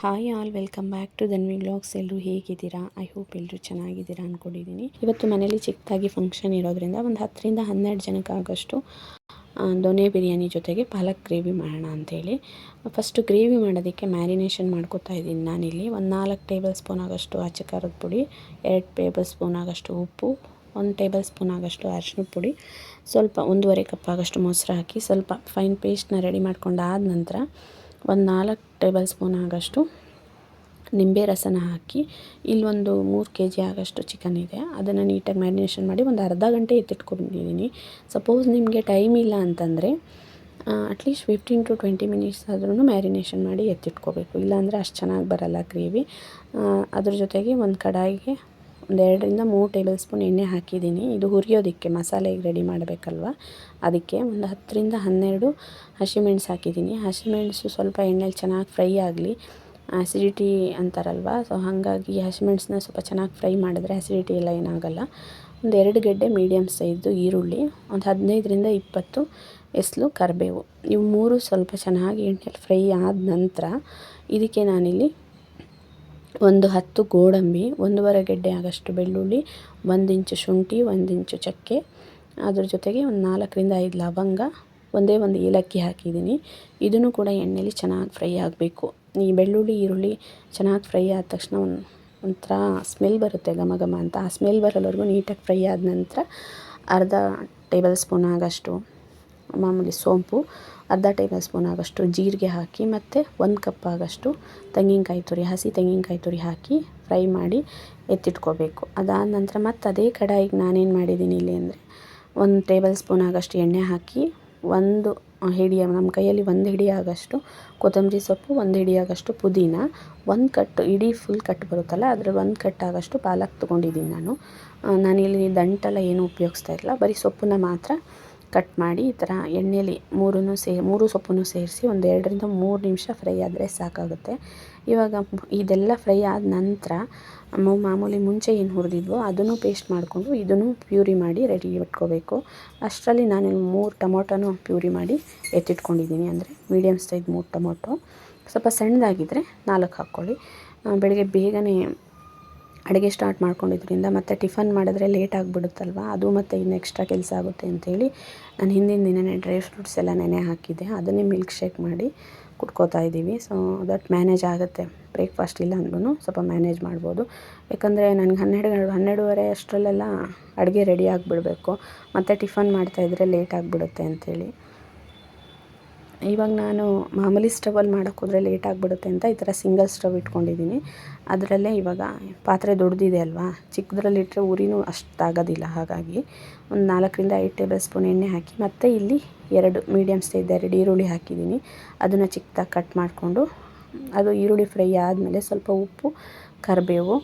Hi all, welcome back to Dhanvi vlogs. ಎಲ್ಲರೂ ಹೇಗಿದ್ದೀರಾ? I hope ಎಲ್ಲರೂ ಚೆನ್ನಾಗಿದ್ದೀರಾ ಅಂದ್ಕೊಂಡಿದ್ದೀನಿ ಇವತ್ತು ಮನೇಲಿ ಚಿಕ್ಕದಾಗಿ ಫಂಕ್ಷನ್ ಇರೋದ್ರಿಂದ ಒಂದು ಹತ್ತರಿಂದ ಹನ್ನೆರಡು ಜನಕ್ಕಾಗಷ್ಟು ದೊನೆ ಬಿರಿಯಾನಿ ಜೊತೆಗೆ ಪಾಲಕ್ ಗ್ರೇವಿ ಮಾಡೋಣ ಅಂಥೇಳಿ. ಫಸ್ಟು ಗ್ರೇವಿ ಮಾಡೋದಕ್ಕೆ ಮ್ಯಾರಿನೇಷನ್ ಮಾಡ್ಕೊತಾ ಇದ್ದೀನಿ ನಾನಿಲ್ಲಿ. ಒಂದು ನಾಲ್ಕು ಟೇಬಲ್ ಸ್ಪೂನ್ ಆಗೋಷ್ಟು ಆಚೆ ಪುಡಿ, ಎರಡು ಟೇಬಲ್ ಸ್ಪೂನ್ ಆಗೋಷ್ಟು ಉಪ್ಪು, ಒಂದು ಟೇಬಲ್ ಸ್ಪೂನ್ ಆಗೋಷ್ಟು ಅರಿಶಿನ ಪುಡಿ, ಸ್ವಲ್ಪ ಒಂದೂವರೆ ಕಪ್ ಆಗೋಷ್ಟು ಮೊಸರು ಹಾಕಿ ಸ್ವಲ್ಪ ಫೈನ್ ಪೇಸ್ಟ್ನ ರೆಡಿ ಮಾಡ್ಕೊಂಡಾದ ನಂತರ ಒಂದು ನಾಲ್ಕು ಟೇಬಲ್ ಸ್ಪೂನ್ ಆಗೋಷ್ಟು ನಿಂಬೆ ರಸನ ಹಾಕಿ, ಇಲ್ಲೊಂದು ಮೂರು ಕೆ ಜಿ ಆಗೋಷ್ಟು ಚಿಕನ್ ಇದೆ. ಅದನ್ನು ನೀಟಾಗಿ ಮ್ಯಾರಿನೇಷನ್ ಮಾಡಿ ಒಂದು ಅರ್ಧ ಗಂಟೆ ಎತ್ತಿಟ್ಕೊಂಡಿದ್ದೀನಿ. ಸಪೋಸ್ ನಿಮಗೆ ಟೈಮ್ ಇಲ್ಲ ಅಂತಂದರೆ at least fifteen to twenty minutes ಆದ್ರೂ ಮ್ಯಾರಿನೇಷನ್ ಮಾಡಿ ಎತ್ತಿಟ್ಕೋಬೇಕು. ಇಲ್ಲಾಂದರೆ ಅಷ್ಟು ಚೆನ್ನಾಗಿ ಬರಲ್ಲ ಗ್ರೇವಿ. ಅದ್ರ ಜೊತೆಗೆ ಒಂದು ಕಡಾಯಿಗೆ ಒಂದು ಎರಡರಿಂದ ಮೂರು ಟೇಬಲ್ ಸ್ಪೂನ್ ಎಣ್ಣೆ ಹಾಕಿದ್ದೀನಿ. ಇದು ಹುರಿಯೋದಕ್ಕೆ ಮಸಾಲೆಗೆ ರೆಡಿ ಮಾಡಬೇಕಲ್ವ? ಅದಕ್ಕೆ ಒಂದು ಹತ್ತರಿಂದ ಹನ್ನೆರಡು ಹಸಿಮೆಣಸು ಹಾಕಿದ್ದೀನಿ. ಹಸಿಮೆಣಸು ಸ್ವಲ್ಪ ಎಣ್ಣೆಲಿ ಚೆನ್ನಾಗಿ ಫ್ರೈ ಆಗಲಿ. ಆ್ಯಸಿಡಿಟಿ ಅಂತಾರಲ್ವ? ಸೊ ಹಾಗಾಗಿ ಹಸಿಮೆಣಸನ್ನ ಸ್ವಲ್ಪ ಚೆನ್ನಾಗಿ ಫ್ರೈ ಮಾಡಿದ್ರೆ ಆ್ಯಸಿಡಿಟಿ ಎಲ್ಲ ಏನಾಗಲ್ಲ. ಒಂದು ಎರಡು ಗೆಡ್ಡೆ ಮೀಡಿಯಮ್ ಸೈಜು ಈರುಳ್ಳಿ, ಒಂದು ಹದಿನೈದರಿಂದ ಇಪ್ಪತ್ತು ಎಸ್ಲು ಕರಿಬೇವು. ಇವು ಮೂರು ಸ್ವಲ್ಪ ಚೆನ್ನಾಗಿ ಎಣ್ಣೆಲಿ ಫ್ರೈ ಆದ ನಂತರ ಇದಕ್ಕೆ ನಾನಿಲ್ಲಿ ಒಂದು ಹತ್ತು ಗೋಡಂಬಿ, ಒಂದೂವರೆ ಗೆಡ್ಡೆ ಆಗೋಷ್ಟು ಬೆಳ್ಳುಳ್ಳಿ, ಒಂದು ಇಂಚು ಶುಂಠಿ, ಒಂದು ಇಂಚು ಚಕ್ಕೆ. ಅದ್ರ ಜೊತೆಗೆ ಒಂದು ನಾಲ್ಕರಿಂದ ಐದು ಲವಂಗ, ಒಂದೇ ಒಂದು ಏಲಕ್ಕಿ ಹಾಕಿದ್ದೀನಿ. ಇದನ್ನು ಕೂಡ ಎಣ್ಣೆಲಿ ಚೆನ್ನಾಗಿ ಫ್ರೈ ಆಗಬೇಕು. ಈ ಬೆಳ್ಳುಳ್ಳಿ, ಈರುಳ್ಳಿ ಚೆನ್ನಾಗಿ ಫ್ರೈ ಆದ ತಕ್ಷಣ ಒಂದು, ಒಂಥರ ಸ್ಮೆಲ್ ಬರುತ್ತೆ ಘಮ ಘಮ ಅಂತ. ಆ ಸ್ಮೆಲ್ ಬರೋಲ್ವರೆಗೂ ನೀಟಾಗಿ ಫ್ರೈ ಆದ ನಂತರ ಅರ್ಧ ಟೇಬಲ್ ಸ್ಪೂನ್ ಆಗಷ್ಟು ಮಾಮೂಲಿ ಸೋಂಪು ಅರ್ಧ ಟೇಬಲ್ ಸ್ಪೂನ್ ಆಗೋಷ್ಟು ಜೀರಿಗೆ ಹಾಕಿ ಮತ್ತು ಒಂದು ಕಪ್ ಆಗೋಷ್ಟು ತೆಂಗಿನಕಾಯಿ ತುರಿ, ಹಸಿ ತೆಂಗಿನಕಾಯಿ ತುರಿ ಹಾಕಿ ಫ್ರೈ ಮಾಡಿ ಎತ್ತಿಟ್ಕೋಬೇಕು. ಅದಾದ ನಂತರ ಮತ್ತು ಅದೇ ಕಡಾಯಿಗೆ ನಾನೇನು ಮಾಡಿದ್ದೀನಿ ಇಲ್ಲಿ ಅಂದರೆ ಒಂದು ಟೇಬಲ್ ಸ್ಪೂನ್ ಆಗೋಷ್ಟು ಎಣ್ಣೆ ಹಾಕಿ ಒಂದು ಹಿಡಿ ನಮ್ಮ ಕೈಯಲ್ಲಿ ಒಂದು ಹಿಡಿ ಆಗೋಷ್ಟು ಕೊತ್ತಂಬರಿ ಸೊಪ್ಪು, ಒಂದು ಹಿಡಿ ಆಗೋಷ್ಟು ಪುದೀನ, ಒಂದು ಕಟ್ಟು ಇಡೀ ಫುಲ್ ಕಟ್ ಬರುತ್ತಲ್ಲ ಅದರ ಒಂದು ಕಟ್ ಆಗೋಷ್ಟು ಪಾಲಕ್ ತೊಗೊಂಡಿದ್ದೀನಿ ನಾನು. ನಾನಿಲ್ಲಿ ದಂಟೆಲ್ಲ ಏನೂ ಉಪಯೋಗಿಸ್ತಾ ಇರಲಿಲ್ಲ ಬರೀ ಸೊಪ್ಪನ್ನ ಮಾತ್ರ ಕಟ್ ಮಾಡಿ ಈ ಥರ ಎಣ್ಣೆಲಿ ಮೂರನ್ನು ಸೇ, ಮೂರು ಸೊಪ್ಪನ್ನು ಸೇರಿಸಿ ಒಂದು ಎರಡರಿಂದ ಮೂರು ನಿಮಿಷ ಫ್ರೈ ಆದರೆ ಸಾಕಾಗುತ್ತೆ. ಇವಾಗ ಇದೆಲ್ಲ ಫ್ರೈ ಆದ ನಂತರ ಮಾಮೂಲಿ ಮುಂಚೆ ಏನು ಹುರಿದಿದ್ವೋ ಅದನ್ನು ಪೇಸ್ಟ್ ಮಾಡಿಕೊಂಡು ಇದನ್ನು ಪ್ಯೂರಿ ಮಾಡಿ ರೆಡಿ ಇಟ್ಕೋಬೇಕು. ಅಷ್ಟರಲ್ಲಿ ನಾನು ಮೂರು ಟೊಮೊಟೊನೂ ಪ್ಯೂರಿ ಮಾಡಿ ಎತ್ತಿಟ್ಕೊಂಡಿದ್ದೀನಿ. ಅಂದರೆ ಮೀಡಿಯಮ್ ಸೈಜ್ ಮೂರು ಟೊಮೊಟೊ. ಸ್ವಲ್ಪ ಸಣ್ಣದಾಗಿದ್ದರೆ ನಾಲ್ಕು ಹಾಕ್ಕೊಳ್ಳಿ. ಬೆಳಗ್ಗೆ ಬೇಗನೆ ಅಡುಗೆ ಸ್ಟಾರ್ಟ್ ಮಾಡ್ಕೊಂಡಿದ್ರಿಂದ ಮತ್ತು ಟಿಫನ್ ಮಾಡಿದ್ರೆ ಲೇಟ್ ಆಗಿಬಿಡುತ್ತಲ್ವ? ಅದು ಮತ್ತು ಇನ್ನು ಎಕ್ಸ್ಟ್ರಾ ಕೆಲಸ ಆಗುತ್ತೆ ಅಂತೇಳಿ ನಾನು ಹಿಂದಿನ ದಿನವೇ ಡ್ರೈ ಫ್ರೂಟ್ಸ್ ಎಲ್ಲ ನೆನೆ ಹಾಕಿದ್ದೆ. ಅದನ್ನೇ ಮಿಲ್ಕ್ ಶೇಕ್ ಮಾಡಿ ಕುಡ್ಕೋತಾ ಇದ್ದೀವಿ. ಸೊ ದಟ್ ಮ್ಯಾನೇಜ್ ಆಗುತ್ತೆ. ಬ್ರೇಕ್ಫಾಸ್ಟ್ ಇಲ್ಲ ಅಂದ್ರೂ ಸ್ವಲ್ಪ ಮ್ಯಾನೇಜ್ ಮಾಡ್ಬೋದು. ಯಾಕಂದರೆ ನನಗೆ ಹನ್ನೆರಡು, ಹನ್ನೆರಡುವರೆ ಅಷ್ಟರಲ್ಲೆಲ್ಲ ಅಡುಗೆ ರೆಡಿ ಆಗಿಬಿಡ್ಬೇಕು. ಮತ್ತು ಟಿಫನ್ ಮಾಡ್ತಾಯಿದ್ರೆ ಲೇಟ್ ಆಗಿಬಿಡುತ್ತೆ ಅಂಥೇಳಿ ಇವಾಗ ನಾನು ಮಾಮೂಲಿ ಸ್ಟವಲ್ಲಿ ಮಾಡೋಕ್ಕೆ ಹೋದರೆ ಲೇಟ್ ಆಗಿಬಿಡುತ್ತೆ ಅಂತ ಈ ಥರ ಸಿಂಗಲ್ ಸ್ಟವ್ ಇಟ್ಕೊಂಡಿದ್ದೀನಿ. ಅದರಲ್ಲೇ ಇವಾಗ ಪಾತ್ರೆ ದೊಡ್ಡದಿದೆ ಅಲ್ವಾ? ಚಿಕ್ಕದ್ರಲ್ಲಿಟ್ಟರೆ ಉರಿನೂ ಅಷ್ಟಾಗೋದಿಲ್ಲ ಹಾಗಾಗಿ. ಒಂದು ನಾಲ್ಕರಿಂದ ಐದು ಟೇಬಲ್ ಸ್ಪೂನ್ ಎಣ್ಣೆ ಹಾಕಿ ಮತ್ತು ಇಲ್ಲಿ ಎರಡು ಮೀಡಿಯಮ್ ಸೈಜ್ ಎರಡು ಈರುಳ್ಳಿ ಹಾಕಿದ್ದೀನಿ. ಅದನ್ನು ಚಿಕ್ಕದಾಗಿ ಕಟ್ ಮಾಡಿಕೊಂಡು ಅದು ಈರುಳ್ಳಿ ಫ್ರೈ ಆದಮೇಲೆ ಸ್ವಲ್ಪ ಉಪ್ಪು, ಕರಿಬೇವು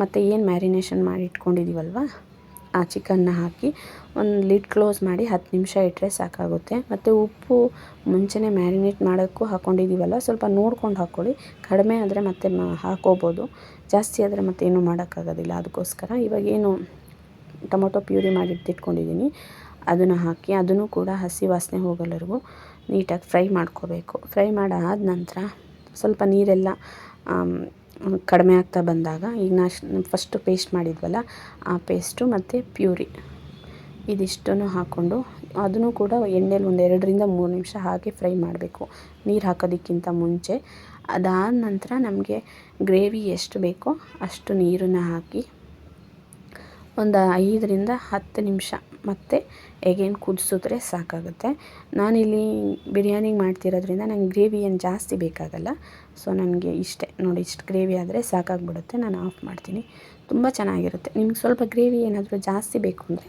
ಮತ್ತು ಏನು ಮ್ಯಾರಿನೇಷನ್ ಮಾಡಿ ಇಟ್ಕೊಂಡಿದ್ದೀವಲ್ವ ಆ ಚಿಕನ್ನ ಹಾಕಿ ಒಂದು ಲಿಡ್ ಕ್ಲೋಸ್ ಮಾಡಿ ಹತ್ತು ನಿಮಿಷ ಇಟ್ಟರೆ ಸಾಕಾಗುತ್ತೆ. ಮತ್ತು ಉಪ್ಪು ಮುಂಚೆನೇ ಮ್ಯಾರಿನೇಟ್ ಮಾಡೋಕ್ಕೂ ಹಾಕ್ಕೊಂಡಿದ್ದೀವಲ್ಲ ಸ್ವಲ್ಪ ನೋಡ್ಕೊಂಡು ಹಾಕ್ಕೊಳ್ಳಿ. ಕಡಿಮೆ ಆದರೆ ಮತ್ತೆ ಹಾಕೋಬೋದು. ಜಾಸ್ತಿ ಆದರೆ ಮತ್ತೇನು ಮಾಡೋಕ್ಕಾಗೋದಿಲ್ಲ ಅದಕ್ಕೋಸ್ಕರ. ಇವಾಗೇನು ಟೊಮೊಟೊ ಪ್ಯೂರಿ ಮಾಡಿ ಇಟ್ಟಿಟ್ಕೊಂಡಿದ್ದೀನಿ. ಅದನ್ನು ಹಾಕಿ ಅದನ್ನು ಕೂಡ ಹಸಿ ವಾಸನೆ ಹೋಗೋಲ್ಲರಿಗೂ ನೀಟಾಗಿ ಫ್ರೈ ಮಾಡ್ಕೋಬೇಕು. ಫ್ರೈ ಮಾಡಾದ ನಂತರ ಸ್ವಲ್ಪ ನೀರೆಲ್ಲ ಕಡಿಮೆ ಆಗ್ತಾ ಬಂದಾಗ ಈಗ ನಾ ಫಸ್ಟು ಪೇಸ್ಟ್ ಮಾಡಿದ್ವಲ್ಲ, ಆ ಪೇಸ್ಟು ಮತ್ತು ಪ್ಯೂರಿ ಇದಿಷ್ಟನ್ನು ಹಾಕ್ಕೊಂಡು ಅದನ್ನು ಕೂಡ ಎಣ್ಣೆಲಿ ಒಂದು ಎರಡರಿಂದ ಮೂರು ನಿಮಿಷ ಹಾಕಿ ಫ್ರೈ ಮಾಡಬೇಕು. ನೀರು ಹಾಕೋದಕ್ಕಿಂತ ಮುಂಚೆ. ಅದಾದ ನಂತರ ನಮಗೆ ಗ್ರೇವಿ ಎಷ್ಟು ಬೇಕೋ ಅಷ್ಟು ನೀರನ್ನು ಹಾಕಿ ಒಂದು ಐದರಿಂದ ಹತ್ತು ನಿಮಿಷ ಮತ್ತೆ ಎಗೇನ್ ಕುದಿಸಿದ್ರೆ ಸಾಕಾಗುತ್ತೆ. ನಾನಿಲ್ಲಿ ಬಿರಿಯಾನಿಗೆ ಮಾಡ್ತಿರೋದ್ರಿಂದ ನಂಗೆ ಗ್ರೇವಿ ಏನು ಜಾಸ್ತಿ ಬೇಕಾಗಲ್ಲ. ಸೊ ನನಗೆ ಇಷ್ಟೇ. ನೋಡಿ ಇಷ್ಟು ಗ್ರೇವಿ ಆದರೆ ಸಾಕಾಗ್ಬಿಡುತ್ತೆ. ನಾನು ಆಫ್ ಮಾಡ್ತೀನಿ. ತುಂಬ ಚೆನ್ನಾಗಿರುತ್ತೆ. ನಿಮ್ಗೆ ಸ್ವಲ್ಪ ಗ್ರೇವಿ ಏನಾದರೂ ಜಾಸ್ತಿ ಬೇಕು ಅಂದರೆ.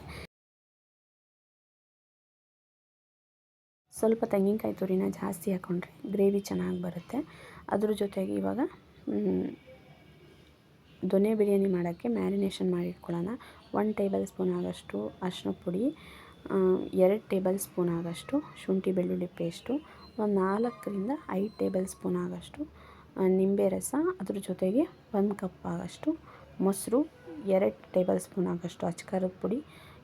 ಸ್ವಲ್ಪ ತೆಂಗಿನಕಾಯಿ ತುರಿನ ಜಾಸ್ತಿ ಹಾಕ್ಕೊಂಡ್ರೆ ಗ್ರೇವಿ ಚೆನ್ನಾಗಿ ಬರುತ್ತೆ. ಅದ್ರ ಜೊತೆಗೆ ಇವಾಗ ದೊನೆ ಬಿರಿಯಾನಿ ಮಾಡೋಕ್ಕೆ ಮ್ಯಾರಿನೇಷನ್ ಮಾಡಿ ಒನ್ ಟೇಬಲ್ ಸ್ಪೂನ್ ಆಗೋಷ್ಟು ಅರಿಶಿನ ಪುಡಿ ಎರಡು ಟೇಬಲ್ ಸ್ಪೂನ್ ಆಗೋಷ್ಟು ಶುಂಠಿ ಬೆಳ್ಳುಳ್ಳಿ ಪೇಸ್ಟು, ಒಂದು ನಾಲ್ಕರಿಂದ ಐದು ಟೇಬಲ್ ಸ್ಪೂನ್ ಆಗೋಷ್ಟು ನಿಂಬೆ ರಸ, ಅದ್ರ ಜೊತೆಗೆ ಒಂದು ಕಪ್ ಆಗೋಷ್ಟು ಮೊಸರು, ಎರಡು ಟೇಬಲ್ ಸ್ಪೂನ್ ಆಗೋಷ್ಟು ಅಚ್ಕಾರದ ಪುಡಿ,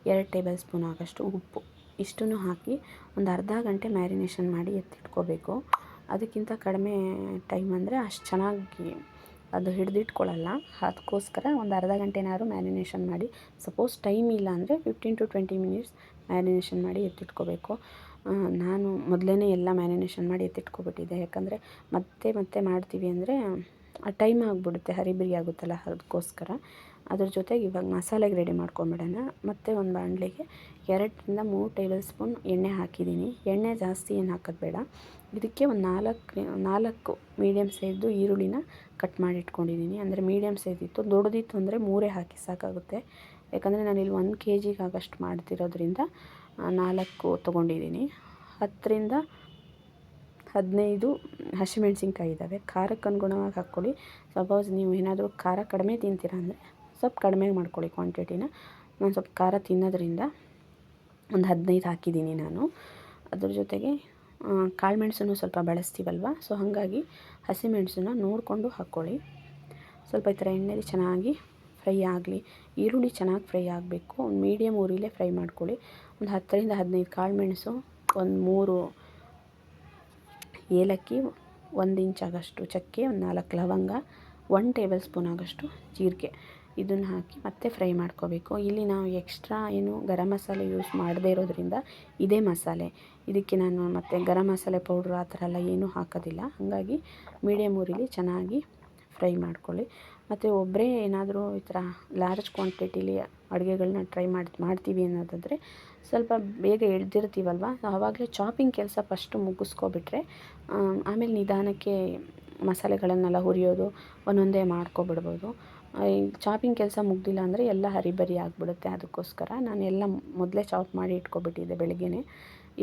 ಎರಡು ಟೇಬಲ್ ಸ್ಪೂನ್ ಆಗೋಷ್ಟು ಉಪ್ಪು. ಇಷ್ಟನ್ನು ಹಾಕಿ ಒಂದು ಅರ್ಧ ಗಂಟೆ ಮ್ಯಾರಿನೇಷನ್ ಮಾಡಿ ಎತ್ತಿಟ್ಕೋಬೇಕು. ಅದಕ್ಕಿಂತ ಕಡಿಮೆ ಟೈಮ್ ಅಂದರೆ ಅಷ್ಟು ಚೆನ್ನಾಗಿ ಅದು ಹಿಡಿದಿಟ್ಕೊಳ್ಳಲ್ಲ. ಅದಕ್ಕೋಸ್ಕರ ಒಂದು ಅರ್ಧ ಗಂಟೆನಾದ್ರು ಮ್ಯಾರಿನೇಷನ್ ಮಾಡಿ. ಸಪೋಸ್ ಟೈಮ್ ಇಲ್ಲ ಅಂದರೆ fifteen to twenty minutes marination ಮಾಡಿ ಎತ್ತಿಟ್ಕೋಬೇಕು. ನಾನು ಮೊದಲೇ ಎಲ್ಲ ಮ್ಯಾರಿನೇಷನ್ ಮಾಡಿ ಎತ್ತಿಟ್ಕೊಬಿಟ್ಟಿದ್ದೆ. ಯಾಕಂದರೆ ಮತ್ತೆ ಮತ್ತೆ ಮಾಡ್ತೀವಿ ಅಂದರೆ ಟೈಮ್ ಆಗಿಬಿಡುತ್ತೆ, ಹರಿಬರಿ ಆಗುತ್ತಲ್ಲ ಅದಕ್ಕೋಸ್ಕರ. ಅದ್ರ ಜೊತೆಗೆ ಇವಾಗ ಮಸಾಲೆಗೆ ರೆಡಿ ಮಾಡ್ಕೊಂಬಿಡೋಣ. ಮತ್ತು ಒಂದು ಬಾಣಲೆಗೆ ಎರಡರಿಂದ ಮೂರು ಟೇಬಲ್ ಸ್ಪೂನ್ ಎಣ್ಣೆ ಹಾಕಿದ್ದೀನಿ. ಎಣ್ಣೆ ಜಾಸ್ತಿ ಏನು ಹಾಕೋದು ಬೇಡ. ಇದಕ್ಕೆ ಒಂದು ನಾಲ್ಕು ನಾಲ್ಕು ಮೀಡಿಯಮ್ ಸೈಜ್ದು ಈರುಳ್ಳಿನ ಕಟ್ ಮಾಡಿ ಇಟ್ಕೊಂಡಿದ್ದೀನಿ ಅಂದರೆ ಮೀಡಿಯಮ್ ಸೈಜ್ ಇತ್ತು. ದೊಡ್ಡದಿತ್ತು ಅಂದರೆ ಮೂರೇ ಹಾಕಿ ಸಾಕಾಗುತ್ತೆ. ಯಾಕಂದರೆ ನಾನಿಲ್ಲಿ ಒಂದು ಕೆ ಜಿಗೆ ಆಗಷ್ಟು ಮಾಡ್ತಿರೋದ್ರಿಂದ ನಾಲ್ಕು ತೊಗೊಂಡಿದ್ದೀನಿ. ಹತ್ತರಿಂದ ಹದಿನೈದು ಹಸಿಮೆಣ್ಸಿನ್ಕಾಯಿ ಇದ್ದಾವೆ. ಖಾರಕ್ಕೆ ಅನುಗುಣವಾಗಿ ಹಾಕ್ಕೊಳ್ಳಿ. ಸಪೋಸ್ ನೀವು ಏನಾದರೂ ಖಾರ ಕಡಿಮೆ ತಿಂತೀರ ಅಂದರೆ ಸ್ವಲ್ಪ ಕಡಿಮೆ ಮಾಡ್ಕೊಳ್ಳಿ ಕ್ವಾಂಟಿಟಿನ ನಾನು ಸ್ವಲ್ಪ ಖಾರ ತಿನ್ನೋದ್ರಿಂದ ಒಂದು ಹದಿನೈದು ಹಾಕಿದ್ದೀನಿ ನಾನು. ಅದ್ರ ಜೊತೆಗೆ ಕಾಳುಮೆಣ್ಸನ್ನು ಸ್ವಲ್ಪ ಬಳಸ್ತೀವಲ್ವ? ಸೊ ಹಾಗಾಗಿ ಹಸಿಮೆಣಸನ್ನ ನೋಡಿಕೊಂಡು ಹಾಕ್ಕೊಳ್ಳಿ. ಸ್ವಲ್ಪ ಈ ಥರ ಎಣ್ಣೆಲಿ ಚೆನ್ನಾಗಿ ಫ್ರೈ ಆಗಲಿ. ಈರುಳ್ಳಿ ಚೆನ್ನಾಗಿ ಫ್ರೈ ಆಗಬೇಕು. ಒಂದು ಮೀಡಿಯಮ್ ಊರಿಲೇ ಫ್ರೈ ಮಾಡ್ಕೊಳ್ಳಿ. ಒಂದು ಹತ್ತರಿಂದ ಹದಿನೈದು ಕಾಳುಮೆಣಸು, ಒಂದು ಮೂರು ಏಲಕ್ಕಿ, ಒಂದು ಇಂಚ್ ಚಕ್ಕೆ, ಒಂದು ನಾಲ್ಕು ಲವಂಗ ಒನ್ ಟೇಬಲ್ ಸ್ಪೂನ್ ಆಗೋಷ್ಟು ಜೀರಿಗೆ. ಇದನ್ನು ಹಾಕಿ ಮತ್ತೆ ಫ್ರೈ ಮಾಡ್ಕೋಬೇಕು. ಇಲ್ಲಿ ನಾವು ಎಕ್ಸ್ಟ್ರಾ ಏನು ಗರಂ ಮಸಾಲೆ ಯೂಸ್ ಮಾಡದೇ ಇರೋದ್ರಿಂದ ಇದೇ ಮಸಾಲೆ. ಇದಕ್ಕೆ ನಾನು ಮತ್ತು ಗರಂ ಮಸಾಲೆ ಪೌಡ್ರ್ ಆ ಥರ ಎಲ್ಲ ಏನೂ ಹಾಕೋದಿಲ್ಲ. ಹಾಗಾಗಿ ಮೀಡಿಯಮ್ ಊರಿಲಿ ಚೆನ್ನಾಗಿ ಫ್ರೈ ಮಾಡ್ಕೊಳ್ಳಿ. ಮತ್ತು ಒಬ್ಬರೇ ಏನಾದರೂ ಈ ಥರ ಲಾರ್ಜ್ ಕ್ವಾಂಟಿಟಿಲಿ ಅಡುಗೆಗಳನ್ನ ಟ್ರೈ ಮಾಡಿ, ಮಾಡ್ತೀವಿ ಅನ್ನೋದಾದರೆ ಸ್ವಲ್ಪ ಬೇಗ ಎಳ್ದಿರ್ತೀವಲ್ವ? ಆವಾಗಲೇ ಚಾಪಿಂಗ್ ಕೆಲಸ ಫಸ್ಟು ಮುಗಿಸ್ಕೊಬಿಟ್ರೆ ಆಮೇಲೆ ನಿಧಾನಕ್ಕೆ ಮಸಾಲೆಗಳನ್ನೆಲ್ಲ ಹುರಿಯೋದು, ಒಂದೊಂದೇ ಮಾಡ್ಕೊಬಿಡ್ಬೋದು. ಚಾಪಿಂಗ್ ಕೆಲಸ ಮುಗ್ದಿಲ್ಲ ಅಂದರೆ ಎಲ್ಲ ಹರಿಬರಿ ಆಗಿಬಿಡುತ್ತೆ ಅದಕ್ಕೋಸ್ಕರ. ನಾನು ಎಲ್ಲ ಮೊದಲೇ ಚಾಪ್ ಮಾಡಿ ಇಟ್ಕೊಬಿಟ್ಟಿದ್ದೆ ಬೆಳಗ್ಗೆನೇ.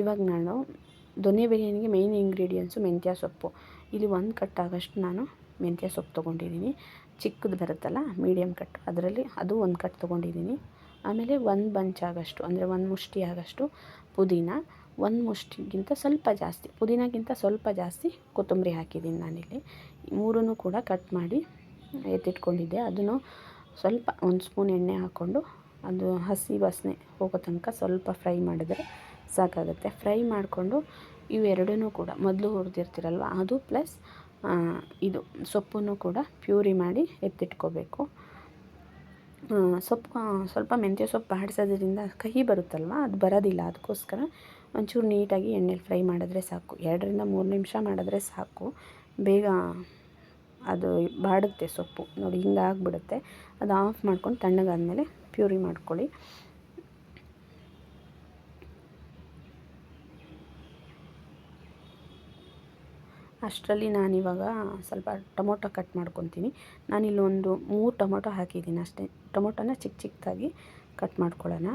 ಇವಾಗ ನಾನು ದೊನ್ನೆ ಬಿರಿಯಾನಿಗೆ ಮೇಯ್ನ್ ಇಂಗ್ರೀಡಿಯೆಂಟ್ಸು ಮೆಂತ್ಯ ಸೊಪ್ಪು. ಇಲ್ಲಿ ಒಂದು ಕಟ್ಟಾಗಷ್ಟು ನಾನು ಮೆಂತ್ಯ ಸೊಪ್ಪು ತೊಗೊಂಡಿದ್ದೀನಿ. ಚಿಕ್ಕದು ಬರುತ್ತಲ್ಲ ಮೀಡಿಯಮ್ ಕಟ್ ಅದರಲ್ಲಿ ಅದು ಒಂದು ಕಟ್ ತೊಗೊಂಡಿದ್ದೀನಿ. ಆಮೇಲೆ ಒಂದು ಬಂಚ್ ಆಗಷ್ಟು, ಅಂದರೆ ಒಂದು ಮುಷ್ಟಿ ಆಗೋಷ್ಟು ಪುದೀನ. ಒಂದು ಮುಷ್ಟಿಗಿಂತ ಸ್ವಲ್ಪ ಜಾಸ್ತಿ, ಪುದೀನಗಿಂತ ಸ್ವಲ್ಪ ಜಾಸ್ತಿ ಕೊತ್ತಂಬರಿ ಹಾಕಿದ್ದೀನಿ ನಾನಿಲ್ಲಿ. ಮೂರೂ ಕೂಡ ಕಟ್ ಮಾಡಿ ಎತ್ತಿಟ್ಕೊಂಡಿದ್ದೆ. ಅದನ್ನು ಸ್ವಲ್ಪ ಒಂದು ಸ್ಪೂನ್ ಎಣ್ಣೆ ಹಾಕ್ಕೊಂಡು ಅದು ಹಸಿ ವಾಸನೆ ಹೋಗೋ ತನಕ ಸ್ವಲ್ಪ ಫ್ರೈ ಮಾಡಿದ್ರೆ ಸಾಕಾಗುತ್ತೆ. ಫ್ರೈ ಮಾಡಿಕೊಂಡು ಇವೆರಡೂ ಕೂಡ ಮೊದಲು ಹುರಿದಿರ್ತೀರಲ್ವ, ಅದು ಪ್ಲಸ್ ಇದು ಸೊಪ್ಪನ್ನು ಕೂಡ ಪ್ಯೂರಿ ಮಾಡಿ ಎತ್ತಿಟ್ಕೋಬೇಕು. ಸೊಪ್ಪು ಸ್ವಲ್ಪ ಮೆಂತ್ಯ ಸೊಪ್ಪು ಬಾಡಿಸೋದ್ರಿಂದ ಕಹಿ ಬರುತ್ತಲ್ವ, ಅದು ಬರೋದಿಲ್ಲ. ಅದಕ್ಕೋಸ್ಕರ ಒಂಚೂರು ನೀಟಾಗಿ ಎಣ್ಣೆಲಿ ಫ್ರೈ ಮಾಡಿದ್ರೆ ಸಾಕು. ಎರಡರಿಂದ ಮೂರು ನಿಮಿಷ ಮಾಡಿದ್ರೆ ಸಾಕು. ಬೇಗ ಅದು ಬಾಡುತ್ತೆ ಸೊಪ್ಪು. ನೋಡಿ, ಹಿಂಗೆ ಆಗಿಬಿಡುತ್ತೆ. ಅದು ಆಫ್ ಮಾಡ್ಕೊಂಡು ತಣ್ಣಗಾದಮೇಲೆ ಪ್ಯೂರಿ ಮಾಡ್ಕೊಳ್ಳಿ. ಅಷ್ಟರಲ್ಲಿ ನಾನಿವಾಗ ಸ್ವಲ್ಪ ಟೊಮೊಟೊ ಕಟ್ ಮಾಡ್ಕೊತೀನಿ. ನಾನಿಲ್ಲೊಂದು ಮೂರು ಟೊಮೊಟೊ ಹಾಕಿದ್ದೀನಿ ಅಷ್ಟೇ. ಟೊಮೊಟೊನ ಚಿಕ್ಕ ಚಿಕ್ಕದಾಗಿ ಕಟ್ ಮಾಡ್ಕೊಳ್ಳೋಣ.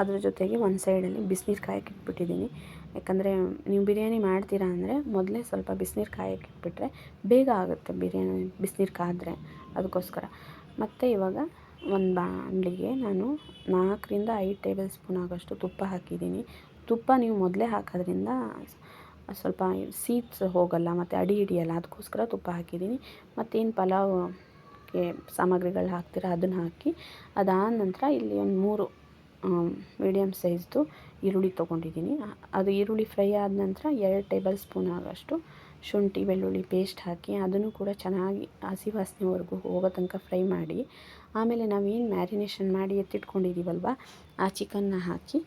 ಅದ್ರ ಜೊತೆಗೆ ಒಂದು ಸೈಡಲ್ಲಿ ಬಿಸಿನೀರು ಕಾಯಕ್ಕೆ ಇಟ್ಬಿಟ್ಟಿದ್ದೀನಿ. ಯಾಕಂದರೆ ನೀವು ಬಿರಿಯಾನಿ ಮಾಡ್ತೀರಾ ಅಂದರೆ ಮೊದಲೇ ಸ್ವಲ್ಪ ಬಿಸಿನೀರು ಕಾಯಕ್ಕೆ ಇಟ್ಬಿಟ್ರೆ ಬೇಗ ಆಗುತ್ತೆ ಬಿರಿಯಾನಿ, ಬಿಸಿನೀರು ಕಾದರೆ ಅದಕ್ಕೋಸ್ಕರ. ಮತ್ತು ಇವಾಗ ಒಂದು ಬಾಣಲಿಗೆ ನಾನು ನಾಲ್ಕರಿಂದ ಐದು ಟೇಬಲ್ ಸ್ಪೂನ್ ಆಗೋಷ್ಟು ತುಪ್ಪ ಹಾಕಿದ್ದೀನಿ. ತುಪ್ಪ ನೀವು ಮೊದಲೇ ಹಾಕೋದ್ರಿಂದ ಸ್ವಲ್ಪ ಸೀಡ್ಸ್ ಹೋಗಲ್ಲ, ಮತ್ತು ಅಡಿ ಹಿಡಿಯಲ್ಲ, ಅದಕ್ಕೋಸ್ಕರ ತುಪ್ಪ ಹಾಕಿದ್ದೀನಿ. ಮತ್ತೇನು ಪಲಾವ್ಗೆ ಸಾಮಗ್ರಿಗಳು ಹಾಕ್ತೀರ ಅದನ್ನು ಹಾಕಿ ಅದಾದ ನಂತರ ಇಲ್ಲಿ ಒಂದು ಮೂರು ಮೀಡಿಯಮ್ ಸೈಜ್ದು ಈರುಳ್ಳಿ ತೊಗೊಂಡಿದ್ದೀನಿ. ಅದು ಈರುಳ್ಳಿ ಫ್ರೈ ಆದ ನಂತರ ಎರಡು ಟೇಬಲ್ ಸ್ಪೂನ್ ಆಗೋಷ್ಟು ಶುಂಠಿ, ಬೆಳ್ಳುಳ್ಳಿ ಪೇಸ್ಟ್ ಹಾಕಿ ಅದನ್ನು ಕೂಡ ಚೆನ್ನಾಗಿ ಹಸಿ ವಾಸನೆವರೆಗೂ ಹೋಗೋ ತನಕ ಫ್ರೈ ಮಾಡಿ. ಆಮೇಲೆ ನಾವೇನು ಮ್ಯಾರಿನೇಷನ್ ಮಾಡಿ ಎತ್ತಿಟ್ಕೊಂಡಿದ್ದೀವಲ್ವ, ಆ ಚಿಕನ್ನ ಹಾಕಿ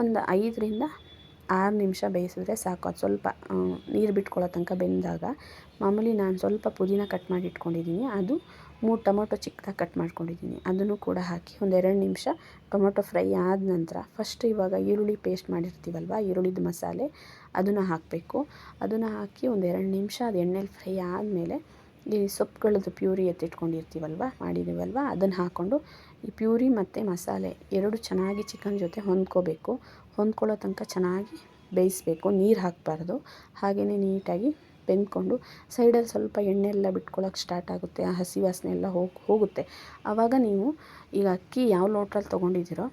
ಒಂದು ಐದರಿಂದ ಆರು ನಿಮಿಷ ಬೇಯಿಸಿದ್ರೆ ಸಾಕು. ಅದು ಸ್ವಲ್ಪ ನೀರು ಬಿಟ್ಕೊಳ್ಳೋ ತನಕ ಬೆಂದಾಗ. ಮಾಮೂಲಿ ನಾನು ಸ್ವಲ್ಪ ಪುದೀನ ಕಟ್ ಮಾಡಿ ಇಟ್ಕೊಂಡಿದ್ದೀನಿ. ಅದು ಮೂರು ಟೊಮೊಟೊ ಚಿಕ್ಕದಾಗಿ ಕಟ್ ಮಾಡ್ಕೊಂಡಿದ್ದೀನಿ. ಅದನ್ನು ಕೂಡ ಹಾಕಿ ಒಂದೆರಡು ನಿಮಿಷ ಟೊಮೊಟೊ ಫ್ರೈ ಆದ ನಂತರ ಫಸ್ಟ್ ಇವಾಗ ಈರುಳ್ಳಿ ಪೇಸ್ಟ್ ಮಾಡಿರ್ತೀವಲ್ವ, ಈರುಳ್ಳಿದು ಮಸಾಲೆ, ಅದನ್ನು ಹಾಕಬೇಕು. ಅದನ್ನು ಹಾಕಿ ಒಂದೆರಡು ನಿಮಿಷ ಅದು ಎಣ್ಣೆಲಿ ಫ್ರೈ ಆದಮೇಲೆ ಈ ಸೊಪ್ಪುಗಳದ್ದು ಪ್ಯೂರಿ ಎತ್ತಿಟ್ಕೊಂಡಿರ್ತೀವಲ್ವ, ಮಾಡಿದ್ದೀವಲ್ವ, ಅದನ್ನು ಹಾಕ್ಕೊಂಡು ಈ ಪ್ಯೂರಿ ಮತ್ತು ಮಸಾಲೆ ಎರಡು ಚೆನ್ನಾಗಿ ಚಿಕನ್ ಜೊತೆ ಹೊಂದ್ಕೋಬೇಕು. ಹೊಂದ್ಕೊಳ್ಳೋ ತನಕ ಚೆನ್ನಾಗಿ ಬೇಯಿಸಬೇಕು, ನೀರು ಹಾಕಬಾರ್ದು. ಹಾಗೆಯೇ ನೀಟಾಗಿ ಬೆಂದ್ಕೊಂಡು ಸೈಡಲ್ಲಿ ಸ್ವಲ್ಪ ಎಣ್ಣೆ ಎಲ್ಲ ಬಿಟ್ಕೊಳ್ಳೋಕೆ ಸ್ಟಾರ್ಟ್ ಆಗುತ್ತೆ, ಆ ಹಸಿ ವಾಸನೆ ಎಲ್ಲ ಹೋಗಿ, ಹೋಗುತ್ತೆ. ಆವಾಗ ನೀವು ಈಗ ಅಕ್ಕಿ ಯಾವ ಲೋಟ್ರಲ್ಲಿ ತೊಗೊಂಡಿದ್ದೀರೋ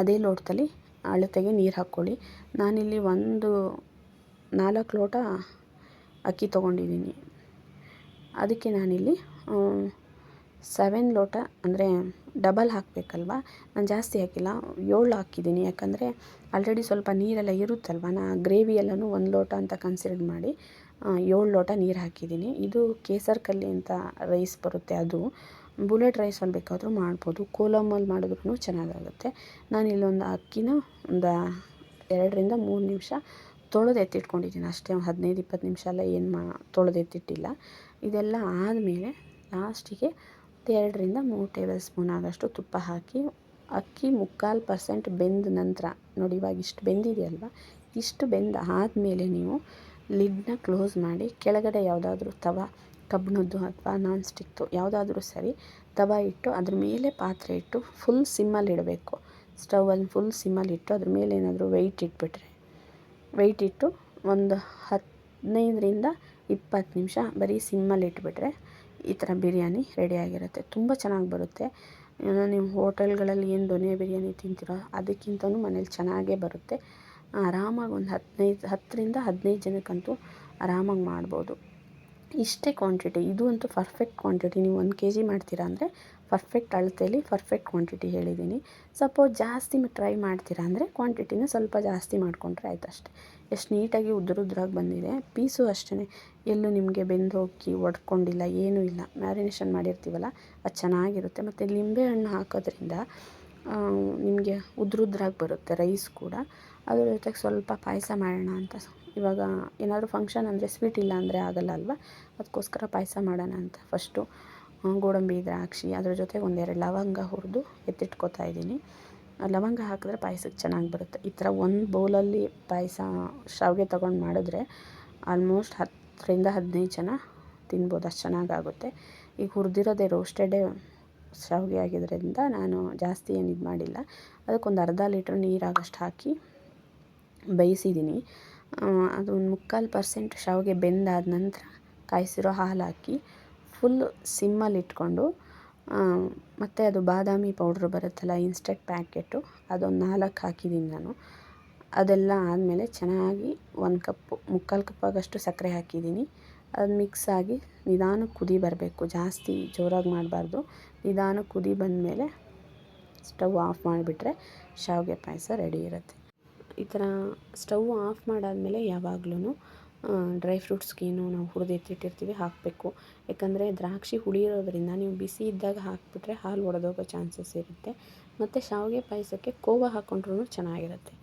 ಅದೇ ಲೋಟದಲ್ಲಿ ಅಳತೆಗೆ ನೀರು ಹಾಕ್ಕೊಳ್ಳಿ. ನಾನಿಲ್ಲಿ ಒಂದು ನಾಲ್ಕು ಲೋಟ ಅಕ್ಕಿ ತೊಗೊಂಡಿದ್ದೀನಿ. ಅದಕ್ಕೆ ನಾನಿಲ್ಲಿ ಸೆವೆನ್ ಲೋಟ ಅಂದರೆ ಡಬಲ್ ಹಾಕಬೇಕಲ್ವ? ನಾನು ಜಾಸ್ತಿ ಹಾಕಿಲ್ಲ, ಏಳು ಹಾಕಿದ್ದೀನಿ. ಯಾಕಂದರೆ ಆಲ್ರೆಡಿ ಸ್ವಲ್ಪ ನೀರೆಲ್ಲ ಇರುತ್ತಲ್ವ? ನಾ ಗ್ರೇವಿ ಎಲ್ಲನೂ ಒಂದು ಲೋಟ ಅಂತ ಕನ್ಸಿಡರ್ ಮಾಡಿ ಏಳು ಲೋಟ ನೀರು ಹಾಕಿದ್ದೀನಿ. ಇದು ಕೇಸರ್ ಕಲ್ಲಿ ಅಂತ ರೈಸ್ ಬರುತ್ತೆ ಅದು. ಬುಲೆಟ್ ರೈಸ್ ಅಲ್ಲಿ ಬೇಕಾದರೂ ಮಾಡ್ಬೋದು. ಕೋಲಮಲ್ಲಿ ಮಾಡಿದ್ರೂ ಚೆನ್ನಾಗಾಗುತ್ತೆ. ನಾನು ಇಲ್ಲೊಂದು ಅಕ್ಕಿನ ಒಂದು ಎರಡರಿಂದ ಮೂರು ನಿಮಿಷ ತೊಳೆದು ಎತ್ತಿಟ್ಕೊಂಡಿದ್ದೀನಿ. ಅಷ್ಟೇ ಒಂದು ಹದಿನೈದು, ಇಪ್ಪತ್ತು ನಿಮಿಷ ಎಲ್ಲ ಏನು ಮಾ, ತೊಳೆದು ಎತ್ತಿಟ್ಟಿಲ್ಲ. ಇದೆಲ್ಲ ಆದಮೇಲೆ ಲಾಸ್ಟಿಗೆ ಎರಡರಿಂದ ಮೂರು ಟೇಬಲ್ ಸ್ಪೂನ್ ಆಗೋಷ್ಟು ತುಪ್ಪ ಹಾಕಿ ಅಕ್ಕಿ ಮುಕ್ಕಾಲು ಪರ್ಸೆಂಟ್ ಬೆಂದ ನಂತರ, ನೋಡಿ ಇವಾಗ ಇಷ್ಟು ಬೆಂದಿದೆಯಲ್ವ? ಇಷ್ಟು ಬೆಂದ ಆದಮೇಲೆ ನೀವು ಲಿಡ್ನ ಕ್ಲೋಸ್ ಮಾಡಿ ಕೆಳಗಡೆ ಯಾವುದಾದ್ರೂ ತವ, ಕಬ್ಬಿಣದ್ದು ಅಥವಾ ನಾನ್ ಸ್ಟಿಕ್ದು ಯಾವುದಾದ್ರೂ ಸರಿ ತವ ಇಟ್ಟು ಅದ್ರ ಮೇಲೆ ಪಾತ್ರೆ ಇಟ್ಟು ಫುಲ್ ಸಿಮ್ಮಲ್ಲಿ ಇಡಬೇಕು. ಸ್ಟವಲ್ಲಿ ಫುಲ್ ಸಿಮ್ಮಲ್ಲಿ ಇಟ್ಟು ಅದ್ರ ಮೇಲೆ ಏನಾದರೂ ವೆಯ್ಟ್ ಇಟ್ಬಿಟ್ರೆ. ವೆಯ್ಟ್ ಇಟ್ಟು ಒಂದು ಹದಿನೈದರಿಂದ ಇಪ್ಪತ್ತು ನಿಮಿಷ ಬರೀ ಸಿಮ್ಮಲ್ಲಿ ಇಟ್ಬಿಟ್ರೆ ಈ ಥರ ಬಿರಿಯಾನಿ ರೆಡಿಯಾಗಿರುತ್ತೆ ತುಂಬ ಚೆನ್ನಾಗಿ ಬರುತ್ತೆ. ನೀವು ಹೋಟೆಲ್ಗಳಲ್ಲಿ ಏನು ದೊನೆ ಬಿರಿಯಾನಿ ತಿಂತೀರೋ ಅದಕ್ಕಿಂತಲೂ ಮನೇಲಿ ಚೆನ್ನಾಗೇ ಬರುತ್ತೆ. ಆರಾಮಾಗಿ ಒಂದು ಹದಿನೈದು, ಹತ್ತರಿಂದ ಹದಿನೈದು ಜನಕ್ಕಂತೂ ಆರಾಮಾಗಿ ಮಾಡ್ಬೋದು. ಇಷ್ಟೇ ಕ್ವಾಂಟಿಟಿ ಇದು ಅಂತೂ ಪರ್ಫೆಕ್ಟ್ ಕ್ವಾಂಟಿಟಿ ನೀವು ಒಂದು ಕೆ ಜಿ ಮಾಡ್ತೀರಾ ಅಂದರೆ ಪರ್ಫೆಕ್ಟ್ ಅಳತೆಯಲ್ಲಿ ಪರ್ಫೆಕ್ಟ್ ಕ್ವಾಂಟಿಟಿ ಹೇಳಿದ್ದೀನಿ. ಸಪೋಸ್ ಜಾಸ್ತಿ ಟ್ರೈ ಮಾಡ್ತೀರಾ ಅಂದರೆ ಕ್ವಾಂಟಿಟಿನ ಸ್ವಲ್ಪ ಜಾಸ್ತಿ ಮಾಡಿಕೊಂಡ್ರೆ ಆಯ್ತು ಅಷ್ಟೇ ಎಷ್ಟು ನೀಟಾಗಿ ಉದ್ರುದ್ರಾಗಿ ಬಂದಿದೆ. ಪೀಸು ಅಷ್ಟೇ ಎಲ್ಲೂ ನಿಮಗೆ ಬೆಂದು ಹೋಗಿ ಒಡ್ಕೊಂಡಿಲ್ಲ, ಏನೂ ಇಲ್ಲ. ಮ್ಯಾರಿನೇಷನ್ ಮಾಡಿರ್ತೀವಲ್ಲ, ಅದು ಚೆನ್ನಾಗಿರುತ್ತೆ. ಮತ್ತು ಲಿಂಬೆ ಹಣ್ಣು ಹಾಕೋದ್ರಿಂದ ನಿಮಗೆ ಉದ್ರುದ್ರಾಗಿ ಬರುತ್ತೆ ರೈಸ್ ಕೂಡ. ಅದ್ರ ಜೊತೆಗೆ ಸ್ವಲ್ಪ ಪಾಯಸ ಮಾಡೋಣ ಅಂತ ಇವಾಗ ಏನಾದರೂ ಫಂಕ್ಷನ್ ಅಂದರೆ ಸ್ವೀಟ್ ಇಲ್ಲ ಅಂದರೆ ಆಗಲ್ಲ ಅಲ್ವಾ? ಅದಕ್ಕೋಸ್ಕರ ಪಾಯಸ ಮಾಡೋಣ ಅಂತ ಫಸ್ಟು ಗೋಡಂಬಿ, ದ್ರಾಕ್ಷಿ ಅದ್ರ ಜೊತೆಗೆ ಒಂದೆರಡು ಲವಂಗ ಹುರಿದು ಎತ್ತಿಟ್ಕೋತಾ ಇದ್ದೀನಿ. ಲವಂಗ ಹಾಕಿದ್ರೆ ಪಾಯಸಕ್ಕೆ ಚೆನ್ನಾಗಿ ಬರುತ್ತೆ. ಈ ಥರ ಒಂದು ಬೌಲಲ್ಲಿ ಪಾಯಸ ಶಾವಿಗೆ ತೊಗೊಂಡು ಮಾಡಿದ್ರೆ ಆಲ್ಮೋಸ್ಟ್ ಹತ್ತರಿಂದ ಹದಿನೈದು ಜನ ತಿನ್ಬೋದು, ಅಷ್ಟು ಚೆನ್ನಾಗಾಗುತ್ತೆ ಈಗ ಹುರಿದಿರೋದೇ ರೋಸ್ಟೆಡೇ ಶಾವಿಗೆ ಆಗಿದ್ದರಿಂದ ನಾನು ಜಾಸ್ತಿ ಏನು ಇದು ಮಾಡಿಲ್ಲ. ಅದಕ್ಕೊಂದು ಅರ್ಧ ಲೀಟ್ರ್ ನೀರಾಗಷ್ಟು ಹಾಕಿ ಬೇಯಿಸಿದ್ದೀನಿ. ಅದು ಒಂದು ಮುಕ್ಕಾಲು ಪರ್ಸೆಂಟ್ ಶಾವಿಗೆ ಬೆಂದಾದ ನಂತರ ಕಾಯಿಸಿರೋ ಹಾಲು ಹಾಕಿ ಫುಲ್ ಸಿಮ್ಮಲ್ಲಿ ಇಟ್ಕೊಂಡು ಮತ್ತು ಅದು ಬಾದಾಮಿ ಪೌಡ್ರ್ ಬರುತ್ತಲ್ಲ ಇನ್ಸ್ಟೆಂಟ್ ಪ್ಯಾಕೆಟು ಅದೊಂದು ನಾಲ್ಕು ಹಾಕಿದ್ದೀನಿ ನಾನು. ಅದೆಲ್ಲ ಆದಮೇಲೆ ಚೆನ್ನಾಗಿ ಒಂದು ಕಪ್ಪು, ಮುಕ್ಕಾಲು ಕಪ್ಪಾಗಷ್ಟು ಸಕ್ಕರೆ ಹಾಕಿದ್ದೀನಿ ಅದು ಮಿಕ್ಸ್ ಆಗಿ ನಿಧಾನ ಕುದಿ ಬರಬೇಕು, ಜಾಸ್ತಿ ಜೋರಾಗಿ ಮಾಡಬಾರ್ದು. ನಿಧಾನ ಕುದಿ ಬಂದಮೇಲೆ ಸ್ಟವ್ ಆಫ್ ಮಾಡಿಬಿಟ್ರೆ ಶಾವಿಗೆ ಪಾಯಸ ರೆಡಿ ಇರುತ್ತೆ. ಈ ಥರ ಸ್ಟವ್ ಆಫ್ ಮಾಡಾದಮೇಲೆ ಯಾವಾಗ್ಲೂ ಡ್ರೈ ಫ್ರೂಟ್ಸ್ಗೇನು ನಾವು ಹುರಿದು ಎತ್ತಿಟ್ಟಿರ್ತೀವಿ, ಹಾಕಬೇಕು. ಯಾಕಂದರೆ ದ್ರಾಕ್ಷಿ ಹುಳಿ ಇರೋದ್ರಿಂದ ನೀವು ಬಿಸಿ ಇದ್ದಾಗ ಹಾಕಿಬಿಟ್ರೆ ಹಾಲು ಒಡೆದೋಗೋ ಚಾನ್ಸಸ್ ಇರುತ್ತೆ. ಮತ್ತು ಶಾವಿಗೆ ಪಾಯಸಕ್ಕೆ ಕೋವ ಹಾಕ್ಕೊಂಡ್ರೂ ಚೆನ್ನಾಗಿರುತ್ತೆ.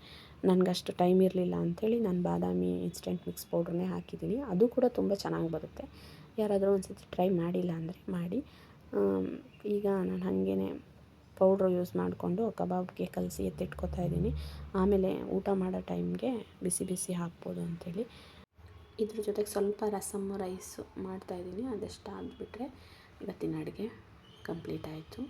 ನನಗಷ್ಟು ಟೈಮ್ ಇರಲಿಲ್ಲ ಅಂಥೇಳಿ ನಾನು ಬಾದಾಮಿ ಇನ್ಸ್ಟೆಂಟ್ ಮಿಕ್ಸ್ ಪೌಡ್ರನ್ನೇ ಹಾಕಿದ್ದೀನಿ. ಅದು ಕೂಡ ತುಂಬ ಚೆನ್ನಾಗಿ ಬರುತ್ತೆ. ಯಾರಾದರೂ ಒಂದು ಸತಿ ಟ್ರೈ ಮಾಡಿಲ್ಲ ಅಂದರೆ ಮಾಡಿ. ಈಗ ನಾನು ಹಾಗೇ ಪೌಡ್ರು ಯೂಸ್ ಮಾಡಿಕೊಂಡು ಕಬಾಬ್ಗೆ ಕಲಸಿ ಎತ್ತಿಟ್ಕೊತಾ ಇದ್ದೀನಿ. ಆಮೇಲೆ ಊಟ ಮಾಡೋ ಟೈಮ್ಗೆ ಬಿಸಿ ಬಿಸಿ ಹಾಕ್ಬೋದು ಅಂಥೇಳಿ. ಇದ್ರ ಜೊತೆಗೆ ಸ್ವಲ್ಪ ರಸಮ್ಮು ರೈಸು ಮಾಡ್ತಾಯಿದ್ದೀನಿ ಅದೆಷ್ಟು ಆಗಿಬಿಟ್ರೆ ಇವತ್ತಿನ ಅಡುಗೆ ಕಂಪ್ಲೀಟ್ ಆಯಿತು.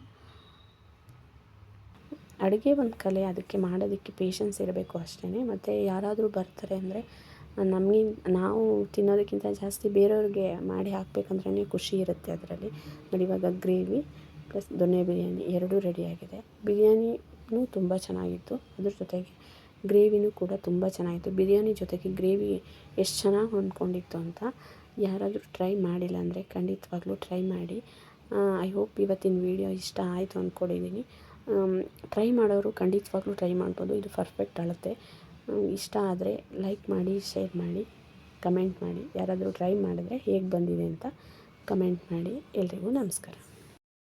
ಅಡುಗೆ ಒಂದು ಕಲೆ, ಅದಕ್ಕೆ ಮಾಡೋದಕ್ಕೆ ಪೇಷನ್ಸ್ ಇರಬೇಕು ಅಷ್ಟೇ ಮತ್ತು ಯಾರಾದರೂ ಬರ್ತಾರೆ ಅಂದರೆ ನಮಗೆ, ನಾವು ತಿನ್ನೋದಕ್ಕಿಂತ ಜಾಸ್ತಿ ಬೇರೆಯವ್ರಿಗೆ ಮಾಡಿ ಹಾಕಬೇಕಂದ್ರೇ ಖುಷಿ ಇರುತ್ತೆ ಅದರಲ್ಲಿ. ನೋಡಿ ಇವಾಗ ಗ್ರೇವಿ. ಪ್ಲಸ್ ದೊನ್ನೆ ಬಿರಿಯಾನಿ ಎರಡೂ ರೆಡಿಯಾಗಿದೆ ಬಿರಿಯಾನಿನೂ ತುಂಬ ಚೆನ್ನಾಗಿತ್ತು. ಅದ್ರ ಜೊತೆಗೆ ಗ್ರೇವಿನೂ ಕೂಡ ತುಂಬ ಚೆನ್ನಾಗಿತ್ತು. ಬಿರಿಯಾನಿ ಜೊತೆಗೆ ಗ್ರೇವಿ ಎಷ್ಟು ಚೆನ್ನಾಗಿ ಹೊಂದ್ಕೊಂಡಿತ್ತು ಅಂತ ಯಾರಾದರೂ ಟ್ರೈ ಮಾಡಿಲ್ಲ ಅಂದರೆ ಖಂಡಿತವಾಗ್ಲೂ ಟ್ರೈ ಮಾಡಿ. ಐ ಹೋಪ್ ಇವತ್ತಿನ ವಿಡಿಯೋ ಇಷ್ಟ ಆಯಿತು ಅಂದ್ಕೊಂಡಿದ್ದೀನಿ ಟ್ರೈ ಮಾಡೋರು ಖಂಡಿತವಾಗ್ಲೂ ಟ್ರೈ ಮಾಡ್ಬೋದು. ಇದು ಪರ್ಫೆಕ್ಟ್ ಅಳತೆ. ಇಷ್ಟ ಆದರೆ ಲೈಕ್ ಮಾಡಿ ಶೇರ್ ಮಾಡಿ ಕಮೆಂಟ್ ಮಾಡಿ. ಯಾರಾದರೂ ಟ್ರೈ ಮಾಡಿದ್ರೆ ಹೇಗೆ ಬಂದಿದೆ ಅಂತ ಕಮೆಂಟ್ ಮಾಡಿ. ಎಲ್ರಿಗೂ ನಮಸ್ಕಾರ.